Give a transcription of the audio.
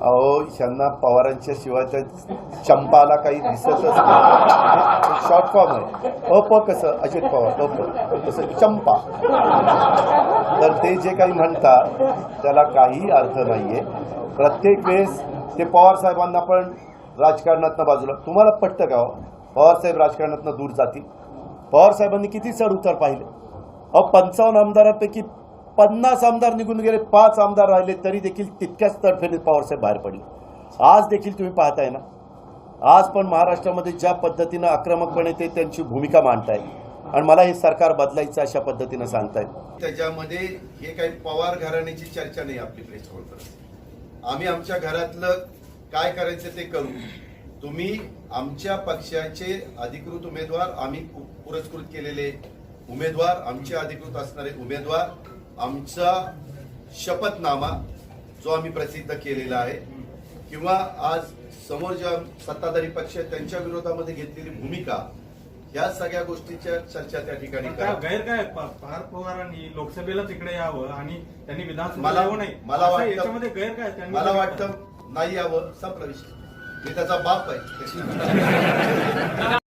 अहो ह्यांना पवारांच्या शिवाय त्या चंपाला काही दिसतच नाही. शॉर्ट फॉर्म आहे. अप कसं? अजित पवार अप. तसं चंपा. तर ते जे काही म्हणतात त्याला काही अर्थ नाही आहे प्रत्येक वेळेस ते पवार साहेबांना पण राजकारणातनं बाजूला तुम्हाला पटतं का हो? राजकारणातनं दूर जातील. पवार साहेबांनी किती चढ उतार पाहिले? अहो पंचावन्न आमदारांपैकी पन्नास आमदार निघून गेले पाच आमदार राहिले तरी देखील तितक्याच तडफेने पवारसाहेब बाहेर पडले. आज देखील तुम्ही पाहताय ना? आज पण महाराष्ट्रामध्ये ज्या पद्धतीनं आक्रमकपणे ते त्यांची भूमिका मांडताय आणि मला हे सरकार बदलायचं अशा पद्धतीनं सांगतायत. त्याच्यामध्ये हे काही पवार घराण्याची चर्चा नाही आपली प्रेस कॉन्फरन्स आम्ही आमच्या घरातलं काय करायचं ते करू. तुम्ही आमच्या पक्षाचे अधिकृत उमेदवार आम्ही पुरस्कृत केलेले उमेदवार आमचे अधिकृत असणारे उमेदवार आमचा शपथनामा जो आम्ही प्रसिद्ध केलेला आहे किंवा आज समोर ज्या सत्ताधारी पक्ष आहेत त्यांच्या विरोधामध्ये घेतलेली भूमिका या सगळ्या गोष्टीच्या चर्चा त्या ठिकाणी गैर काय पार पवारांनी लोकसभेला तिकडे यावं आणि त्यांनी विधानसभेला मला- यावं नाही. मला वाटतं- याच्यामध्ये गैर काय मला वाटतं नाही यावं संपला विषय मी त्याचा बाप आहे.